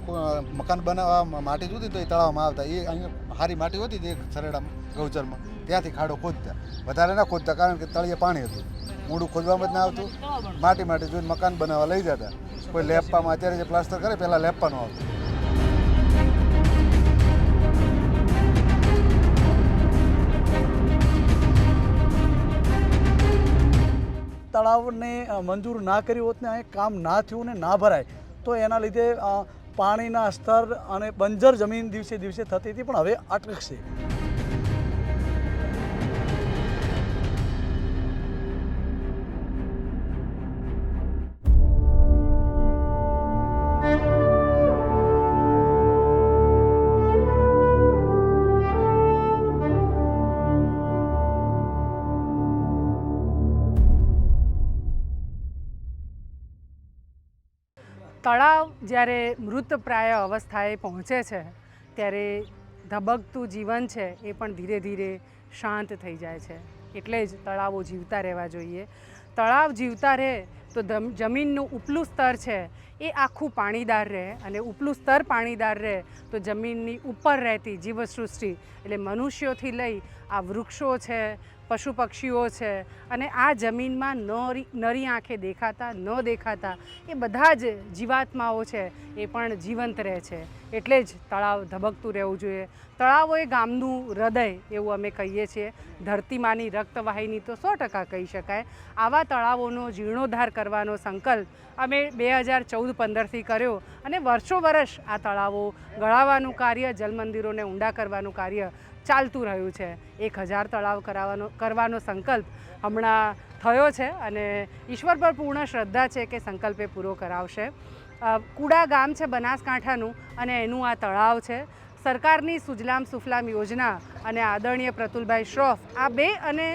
માટી મકાન બનાવવા માટી જોતી તો એ તળાવમાં આવતા. એ અહીંયા સારી માટી હોતી તે સરેડામાં ગૌચરમાં. ત્યાંથી ખાડો ખોદતા. વધારે ના ખોદતા, કારણ કે તળિયે પાણી હતું. મૂડું ખોદવામાં જ ના આવતું. માટી માટી જોઈને મકાન બનાવવા લઈ જતા. કોઈ લેપવામાં અત્યારે જે પ્લાસ્ટર કરે પહેલાં લેપવાનું આવતું. તળાવને મંજૂર ના કર્યું હોત ને અહીં કામ ના થયું ને ના ભરાય, તો એના લીધે પાણીના સ્તર અને બંજર જમીન દિવસે દિવસે થતી હતી પણ હવે અટકશે તળાવ જ્યારે મૃતપ્રાય અવસ્થાએ પહોંચે છે, ત્યારે ધબકતું જીવન છે એ પણ ધીરે ધીરે શાંત થઈ જાય છે. એટલે જ તળાવો જીવતા રહેવા જોઈએ. તળાવ જીવતા રહે તો જમીનનું ઉપલું સ્તર છે એ આખું પાણીદાર રહે અને ઉપલું સ્તર પાણીદાર રહે તો જમીનની ઉપર રહેતી જીવસૃષ્ટિ એટલે મનુષ્યોથી લઈ આ વૃક્ષો છે પશુ પક્ષીઓ છે અને આ જમીનમાં નરી નરી આંખે દેખાતા, ન દેખાતા એ બધા જ જીવાત્માઓ છે એ પણ જીવંત રહે છે. એટલે જ તળાવ ધબકતું રહેવું જોઈએ. તળાવો એ ગામનું હૃદય એવું અમે કહીએ છીએ. ધરતીમાંની રક્તવાહિની તો સો ટકા કહી શકાય. આવા તળાવોનો જીર્ણોદ્ધાર કરવાનો સંકલ્પ અમે બે હજાર ચૌદ પંદરથી કર્યો અને વર્ષો વર્ષ આ તળાવો ગળાવવાનું કાર્ય, જલમંદિરોને ઊંડા કરવાનું કાર્ય ચાલતું રહ્યું છે. એક હજાર તળાવ કરાવવાનો કરવાનો સંકલ્પ હમણાં થયો છે અને ઈશ્વર પર પૂર્ણ શ્રદ્ધા છે કે સંકલ્પ એ પૂરો કરાવશે. કુડા ગામ છે બનાસકાંઠાનું અને એનું આ તળાવ છે. સરકારની સુજલામ સુફલામ યોજના અને આદરણીય પ્રતુલભાઈ શ્રોફ આ બે અને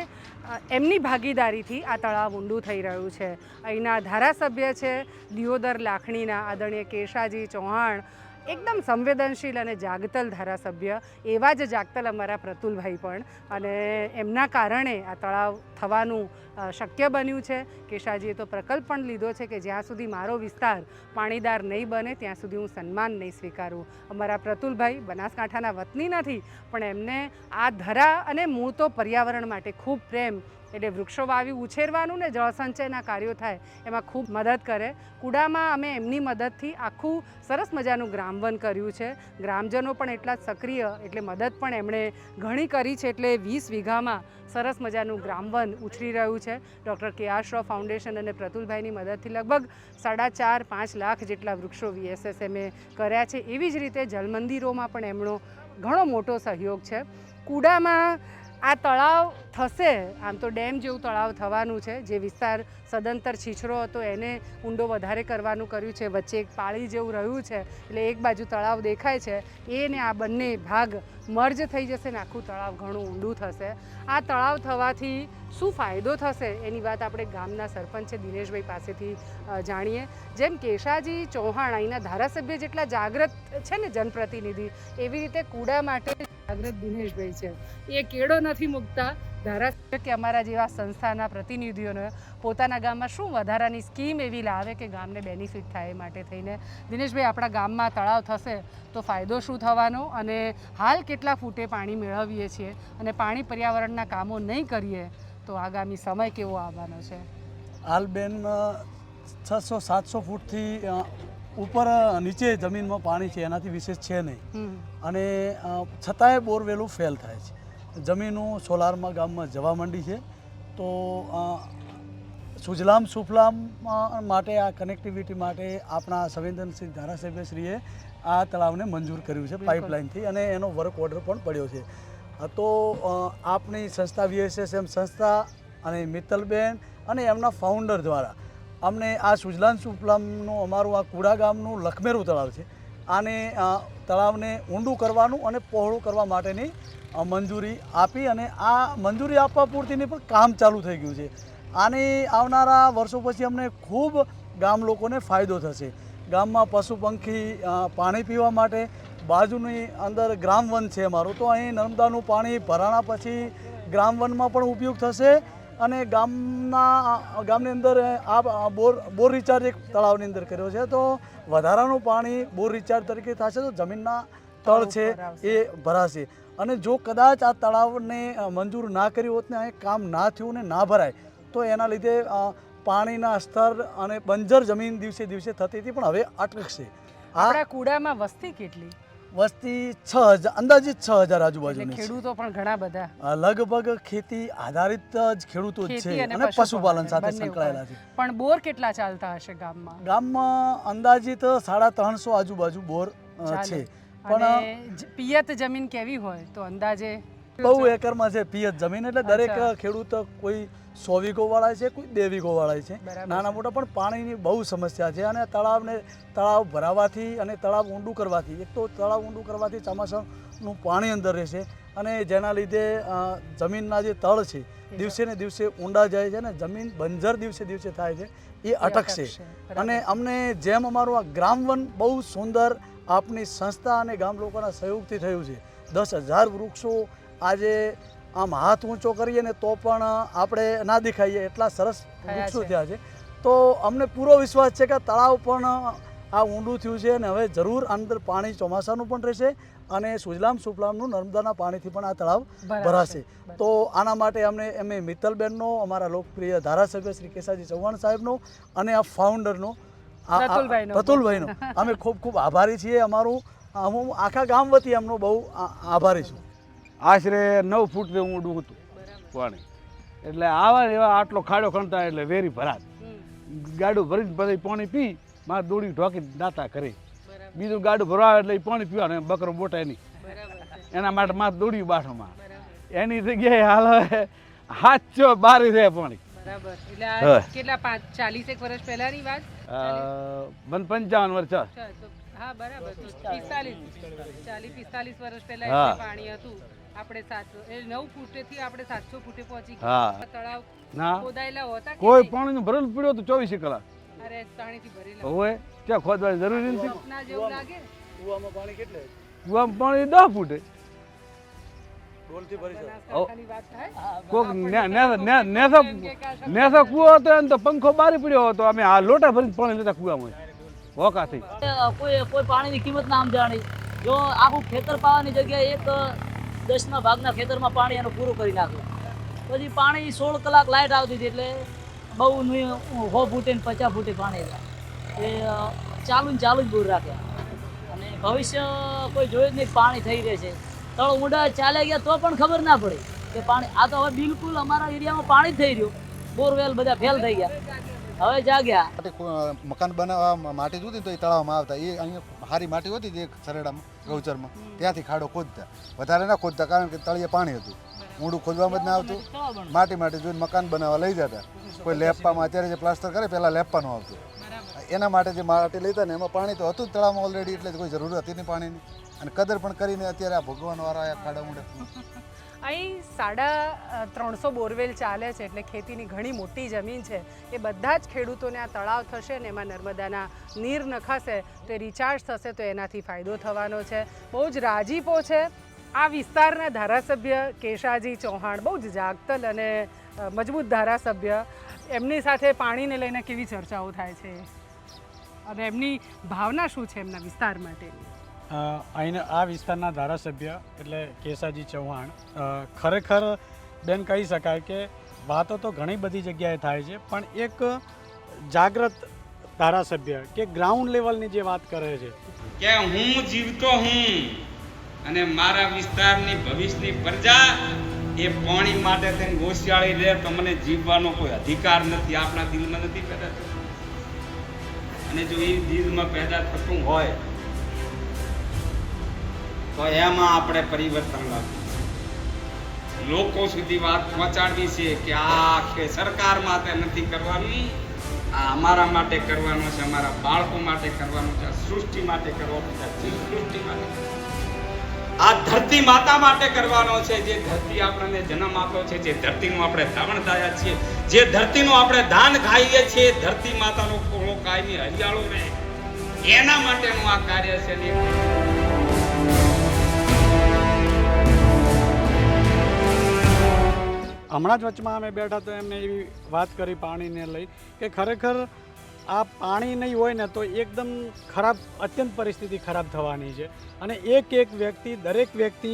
એમની ભાગીદારીથી આ તળાવ ઊંડું થઈ રહ્યું છે. અહીંના ધારાસભ્ય છે દિયોદર લાખણીના આદરણીય કેશાજી ચૌહાણ એકદમ સંવેદનશીલ અને જાગતલ ધારાસભ્ય એવા જ જાગતલ અમારા પ્રતુલભાઈ પણ. અને એમના કારણે આ તળાવ થવાનું શક્ય બન્યું છે. કેશાજીએ તો પ્રકલ્પ પણ લીધો છે કે જ્યાં સુધી મારો વિસ્તાર પાણીદાર નહીં બને, ત્યાં સુધી હું સન્માન નહીં સ્વીકારું. અમારા પ્રતુલભાઈ બનાસકાંઠાના વતની નથી, પણ એમને આ ધરા અને મૂળ તો પર્યાવરણ માટે ખૂબ પ્રેમ, એટલે વૃક્ષો વાવી ઉછેરવાનું ને જળસંચયના કાર્યો થાય, એમાં ખૂબ મદદ કરે. કુડામાં અમે એમની મદદથી આખું સરસ મજાનું ગ્રામવન કર્યું છે. ગ્રામજનો પણ એટલા જ સક્રિય, એટલે મદદ પણ એમણે ઘણી કરી છે, એટલે વીસ વીઘામાં સરસ મજાનું ગ્રામવન ઉછરી રહ્યું છે. ડૉક્ટર કે આર શ્રોફ ફાઉન્ડેશન અને પ્રતુલભાઈની મદદથી લગભગ સાડા ચાર પાંચ લાખ જેટલા વૃક્ષો વીએસએસએમએ કર્યા છે. એવી જ રીતે જલમંદિરોમાં પણ એમનો ઘણો મોટો સહયોગ છે. કુડામાં આ તળાવ થશે. આમ તો ડેમ જેવું તળાવ થવાનું છે. જે વિસ્તાર સદંતર છીછરો હતો, એને ઊંડો વધારે કરવાનું કર્યું છે. વચ્ચે એક પાળી જેવું રહ્યું છે, એટલે એક બાજુ તળાવ દેખાય છે. એ ને આ બંને ભાગ મર્જ થઈ જશે ને આખું તળાવ ઘણું ઊંડું થશે. આ તળાવ થવાથી શું ફાયદો થશે? એની વાત આપણે ગામના સરપંચ છે, દિનેશભાઈ પાસેથી જાણીએ. જેમ કેશાજી ચૌહાણ અહીંના ધારાસભ્ય જેટલા જાગૃત છે ને જનપ્રતિનિધિ, એવી રીતે કુડા માટે જાગૃત દિનેશભાઈ છે. એ કેળો નથી મૂકતા. ધારાસભ્ય કે અમારા જેવા સંસ્થાના પ્રતિનિધિઓને પોતાના ગામમાં શું વધારાની સ્કીમ એવી લાવે કે ગામને બેનિફિટ થાય એ માટે થઈને? દિનેશભાઈ, આપણા ગામમાં તળાવ થશે તો ફાયદો શું થવાનો? અને હાલ કેટલા ફૂટે પાણી મેળવીએ છીએ? અને પાણી પર્યાવરણના કામો નહીં કરીએ તો આગામી સમય કેવો આવવાનો છે? હાલ બેન છસો, સાતસો ફૂટથી ઉપર નીચે જમીનમાં પાણી છે એનાથી વિશેષ છે નહીં. અને છતાંય બોરવેલું ફેલ થાય છે. જમીનો સોલારમાં ગામમાં જવા માંડી છે. તો સુજલામ સુફલામ માટે આ કનેક્ટિવિટી માટે આપણા સંવેદનશીલ ધારાસભ્યશ્રીએ આ તળાવને મંજૂર કર્યું છે પાઇપલાઇનથી અને એનો વર્ક ઓર્ડર પણ પડ્યો છે. તો આપણી સંસ્થા વીએસએસએમ સંસ્થા અને મિત્તલબેન અને એમના ફાઉન્ડર દ્વારા અમને આ સુજલાન સુફલામનું અમારું આ કુડા ગામનું લખમેરું તળાવ છે. આને તળાવને ઊંડું કરવાનું અને પહોળું કરવા માટેની મંજૂરી આપી અને આ મંજૂરી આપવા પૂરતીની પણ કામ ચાલુ થઈ ગયું છે. આની આવનારા વર્ષો પછી અમને ખૂબ ગામ લોકોને ફાયદો થશે. ગામમાં પશુ પંખી પાણી પીવા માટે બાજુની અંદર ગ્રામવન છે અમારું. તો અહીં નર્મદાનું પાણી ભરાણા પછી ગ્રામવનમાં પણ ઉપયોગ થશે. અને ગામના ગામની અંદર આ બોર બોર રિચાર્જ એક તળાવની અંદર કર્યો છે. તો વધારાનું પાણી બોર રિચાર્જ તરીકે થશે તો જમીનના તળ છે એ ભરાશે. અને જો કદાચ આ તળાવને મંજૂર ના કર્યું હોત ને અહીં કામ ના થયું ને ના ભરાય તો એના લીધે પાણીના સ્તર અને બંજર જમીન દિવસે દિવસે થતી હતી પણ હવે અટકશે. આ આપણા કુડામાં વસ્તી કેટલી? વસ્તી છ હજાર અંદાજિત છ હજાર આજુબાજુ આજુબાજુની ખેડૂતો પણ ઘણા બધા. લગભગ ખેતી આધારિત જ ખેડૂતો જ છે અને અને પશુપાલન સાથે સંકળાયેલા છે. પણ બોર કેટલા ચાલતા હશે ગામમાં? ગામમાં અંદાજિત સાડા ત્રણસો આજુબાજુ બોર છે. પણ પિયત જમીન કેવી હોય તો અંદાજે? બહુ એકરમાં છે પિયત જમીન એટલે દરેક. ખેડૂત કોઈ સો વીઘો વાળા છે કોઈ બે વીઘો વાળા છે નાના મોટા પણ પાણીની બહુ સમસ્યા છે અને તળાવને તળાવ ભરાવાથી અને તળાવ ઊંડું કરવાથી એક તો તળાવ ઊંડું કરવાથી ચોમાસાનું પાણી અંદર રહેશે અને જેના લીધે જમીનના જે તળ છે દિવસે ને દિવસે ઊંડા જાય છે અને જમીન બંજર દિવસે દિવસે થાય છે એ અટકશે. અને અમને જેમ અમારું આ ગ્રામવન બહુ સુંદર આપની સંસ્થા અને ગામ લોકોના સહયોગથી થયું છે. દસ હજાર વૃક્ષો આજે આમ હાથ ઊંચો કરીએ ને તો પણ આપણે ના દેખાઈએ એટલા સરસ વૃક્ષો થયા છે. તો અમને પૂરો વિશ્વાસ છે કે તળાવ પણ આ ઊંડું થયું છે અને હવે જરૂર અંદર પાણી ચોમાસાનું પણ રહેશે અને સુજલામ સુફલામનું નર્મદાના પાણીથી પણ આ તળાવ ભરાશે. તો આના માટે અમને અમે મિત્તલબેનનો અમારા લોકપ્રિય ધારાસભ્ય શ્રી કેશાજી ચૌહાણ સાહેબનો અને આ ફાઉન્ડરનો. પ્રતુલભાઈનો. અમે ખૂબ ખૂબ આભારી છીએ. અમારું હું આખા ગામ વતી એમનો બહુ આભારી છું. આશરે નવ ફૂટ જેવું ઊંડું હતું. પાણી. એટલે આવા એવા આટલો ખાડો ખણતા એટલે વેરી ભરાત. ગાડું ભરીને પછી પાણી પી મારે દોડી ઢોકી દાતા કરી. બીજું ગાડું ભરવા એટલે ઈ પાણી પીવાનું બકરો બોટાય નહીં. એના માટે મારે દોડ્યું બાઠોમાં. એની જગ્યાએ હાલ હવે હાચો બારી છે પાણી. બરાબર. એટલે હા. આ કેટલા પાંચ ચાલીસ એક વર્ષ પહેલાની વાત? બન પંચાવન વર્ષ છે. અચ્છા, તો હા બરાબર. પિસ્તાલીસ. ચાલીસ પિસ્તાલીસ વર્ષ પહેલા પાણી હતું. આપણે સાતસો એ નવ ફૂટેથી આપણે સાતસો ફૂટે પહોંચી ગયા. તળાવ ના. ખોદાયેલા હોતા કોઈ? પાણીનું ભરેલું પીડ્યો તો ચોવીસ કલાક. અરે પાણીથી ભરેલા. હોય ત્યાં ખોદવાની જરૂરી નથી? સપના જેવું લાગે કૂવામાં પાણી કેટલે કુવામાં પાણી દસ ફૂટે. ભરી હતો એમ તો પંખો બારી પડ્યો હતો. અમે આ લોટા ભરીને પાણી લેતા કુવામાં. હોકાથી. કોઈ કોઈ પાણીની કિંમત ના સમજાણી. જો આખું ખેતર પાવાની જગ્યાએ એક દસના ભાગના ખેતરમાં પાણી એનું પૂરું કરી નાખ્યું. પછી પાણી સોળ કલાક લાઇટ આવતી હતી એટલે બહુ સો ફૂટે ને પચાસ ફૂટે પાણી એ ચાલુ ને ચાલુ જ બોર રાખ્યા અને ભવિષ્ય કોઈ જોયું જ નહીં પાણી થઈ રહે છે. તળ ઊંડા ચાલ્યા ગયા તો પણ ખબર ના પડી કે પાણી, આ તો હવે બિલકુલ અમારા એરિયામાં પાણી જ થઈ રહ્યું. બોરવેલ બધા ફેલ થઈ ગયા. હવે જાગ્યા. મકાન બનાવવા માટી જોતી તો એ તળાવમાં આવતા. એ અહીંયા સારી માટી હોતી એક સરેડામાં ગૌચરમાં. ત્યાંથી ખાડો ખોદતા. વધારે ના ખોદતા, કારણ કે તળિયે પાણી હતું. ઊંડું ખોદવામાં જ ના આવતું. માટી માટી જોઈને મકાન બનાવવા લઈ જતા. કોઈ લેપવામાં, અત્યારે જે પ્લાસ્ટર કરે પહેલાં લેપવાનું આવતું. એના માટે જે માટી લેતા ને, એમાં પાણી તો હતું જ તળાવમાં ઓલરેડી એટલે કોઈ જરૂર હતી નહીં પાણીની. અને કદર પણ કરીને અત્યારે આ ભગવાન વાળા આયા ખાડા ઊંડે અહીં સાડા ત્રણસો બોરવેલ ચાલે છે એટલે ખેતીની ઘણી મોટી જમીન છે. એ બધા જ ખેડૂતોને આ તળાવ થશે ને એમાં નર્મદાના નીર નખાશે, તો એ રિચાર્જ થશે, તો એનાથી ફાયદો થવાનો છે. બહુ જ રાજીપો છે. આ વિસ્તારના ધારાસભ્ય કેશાજી ચૌહાણ બહુ જ જાગતલ અને મજબૂત ધારાસભ્ય. એમની સાથે પાણીને લઈને કેવી ચર્ચાઓ થાય છે? અને એમની ભાવના શું છે એમના વિસ્તાર માટેની? અહીંના આ વિસ્તારના ધારાસભ્ય એટલે કેસાજી ચૌહાણ ખરેખર બેન કહી શકાય કે વાતો તો ઘણી બધી જગ્યાએ થાય છે, પણ એક જાગ્રત ધારાસભ્ય કે ગ્રાઉન્ડ લેવલની જે વાત કરે છે. કે હું જીવતો હું અને મારા વિસ્તારની ભવિષ્યની પ્રજા એ પાણી માટે તેને ગોસિયાળી તો મને જીવવાનો કોઈ અધિકાર નથી, આપણા દિલમાં નથી પેદા થતું. અને જો એ દિલમાં પેદા થતું હોય તો એમાં આપણે પરિવર્તન લાવવું લોકો સુધી વાત પહોંચાડવી છે કે આ આખે સરકાર માટે નથી કરવાનું, આ અમારા માટે કરવાનું છે, અમારા બાળકો માટે કરવાનું છે સૃષ્ટિ માટે કરવાનું છે સૃષ્ટિ માટે આ ધરતી માતા માટે કરવાનો છે, જે ધરતી આપણને જન્મ આપ્યો છે, જે ધરતીનું આપણે ધાવણ થયા છીએ, જે ધરતીનું આપણે દાન ખાઈએ છીએ, ધરતી માતાનો કોળો કાયમી હરિયાળો રહે. એના માટેનું આ કાર્ય છે હમણાં જ વચમાં અમે બેઠા તો એમને એવી વાત કરી પાણીને લઈ કે ખરેખર આ પાણી નહીં હોય ને તો એકદમ ખરાબ, અત્યંત પરિસ્થિતિ ખરાબ થવાની છે. અને એક એક વ્યક્તિ, દરેક વ્યક્તિ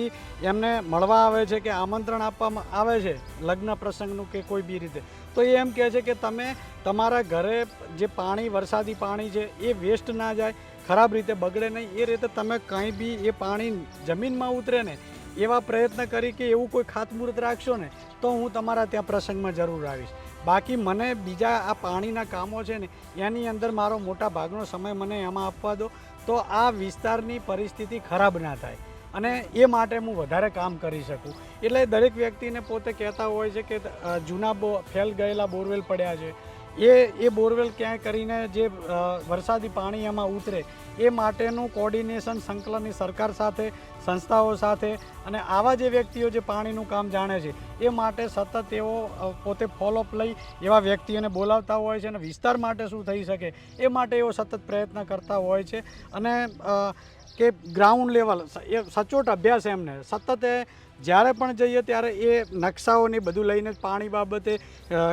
એમને મળવા આવે છે કે આમંત્રણ આપવામાં આવે છે લગ્ન પ્રસંગનું કે કોઈ બી રીતે. તો એ એમ કહે છે કે તમે તમારા ઘરે જે પાણી, વરસાદી પાણી છે એ વેસ્ટ ના જાય, ખરાબ રીતે બગડે નહીં. એ રીતે તમે કંઈ બી એ પાણી જમીનમાં ઉતરે ને એવા પ્રયત્ન કરી કે એવું કોઈ ખાતમુહૂર્ત રાખશો ને, તો હું તમારા ત્યાં પ્રસંગમાં જરૂર આવીશ. બાકી મને બીજા આ પાણીના કામો છે ને, એની અંદર મારો મોટા ભાગનો સમય મને એમાં આપવા દો, તો આ વિસ્તારની પરિસ્થિતિ ખરાબ ના થાય. અને એ માટે હું વધારે કામ કરી શકું. એટલે દરેક વ્યક્તિને પોતે કહેતા હોય છે કે જૂના બો, ફેલ ગયેલા બોરવેલ પડ્યા છે. એ એ બોરવેલ ક્યાંય કરીને જે વરસાદી પાણી એમાં ઉતરે, એ માટેનું કોર્ડિનેશન સંકલનની સરકાર સાથે, સંસ્થાઓ સાથે અને આવા જે વ્યક્તિઓ જે પાણીનું કામ જાણે છે, એ માટે સતત તેઓ પોતે ફોલોઅપ લઈ એવા વ્યક્તિઓને બોલાવતા હોય છે અને વિસ્તાર માટે શું થઈ શકે, એ માટે એઓ સતત પ્રયત્ન કરતા હોય છે. અને કે ગ્રાઉન્ડ લેવલ એ સચોટ અભ્યાસ એમને, સતત જ્યારે પણ જઈએ ત્યારે એ નકશાઓને બધું લઈને જ પાણી બાબતે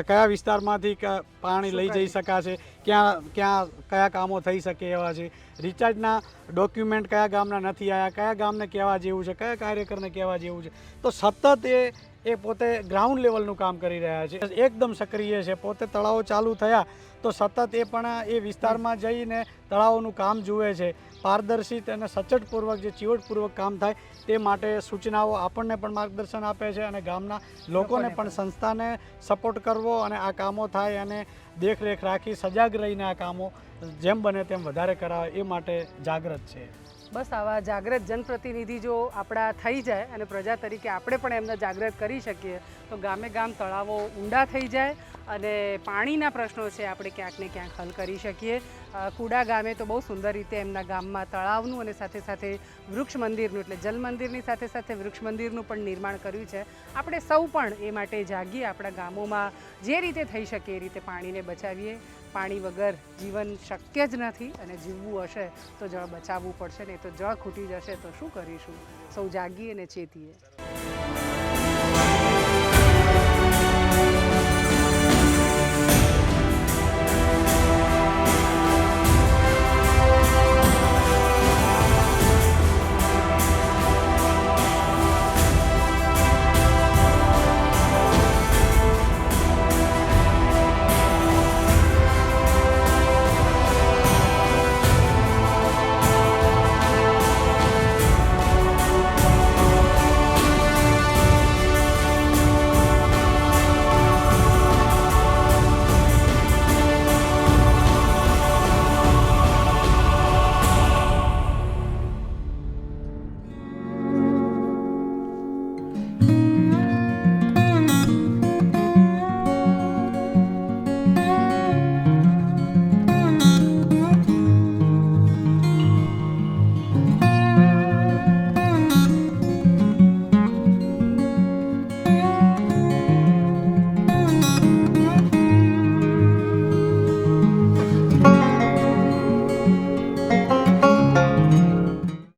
કયા વિસ્તારમાંથી ક- પાણી લઈ જઈ શકાશે ક્યાં ક્યાં કયા કામો થઈ શકે એવા છે. રિચાર્જના ડોક્યુમેન્ટ કયા ગામના નથી આવ્યા કયા ગામને કહેવા જેવું છે કયા કાર્યકરને કહેવા જેવું છે. તો સતત એ એ પોતે ગ્રાઉન્ડ લેવલનું કામ કરી રહ્યા છે. એકદમ સક્રિય છે. પોતે તળાવો ચાલુ થયા તો સતત એ પણ એ વિસ્તારમાં જઈને તળાવોનું કામ જુએ છે. પારદર્શિત અને સચોટપૂર્વક જે ચીવટપૂર્વક કામ થાય તે માટે સૂચનાઓ આપણને પણ માર્ગદર્શન આપે છે અને ગામના લોકોને પણ સંસ્થાને સપોર્ટ કરવો અને આ કામો થાય અને દેખરેખ રાખી સજાગ રહીને આ કામો જેમ બને તેમ વધારે કરાવે એ માટે જાગૃત છે. બસ આવા જાગૃત જનપ્રતિનિધિ જો આપણા થઈ જાય અને પ્રજા તરીકે આપણે પણ એમને જાગૃત કરી શકીએ, તો ગામે ગામ તળાવો ઊંડા થઈ જાય અને પાણીના પ્રશ્નો છે આપણે ક્યાંક ને ક્યાંક હલ કરી શકીએ. કુડા ગામે તો બહુ સુંદર રીતે એમના ગામમાં તળાવનું અને સાથે સાથે વૃક્ષ મંદિરનું એટલે જલ મંદિરની સાથે સાથે વૃક્ષ મંદિરનું પણ નિર્માણ કર્યું છે. આપણે સૌ પણ એ માટે જાગીએ, આપણા ગામોમાં જે રીતે થઈ શકે એ રીતે પાણીને બચાવીએ. પાણી વગર જીવન શક્ય જ નથી અને જીવવું હશે તો જળ બચાવવું પડશે ને તો જળ ખૂટી જશે તો શું કરીશું? સૌ જાગીએ ને ચેતીએ.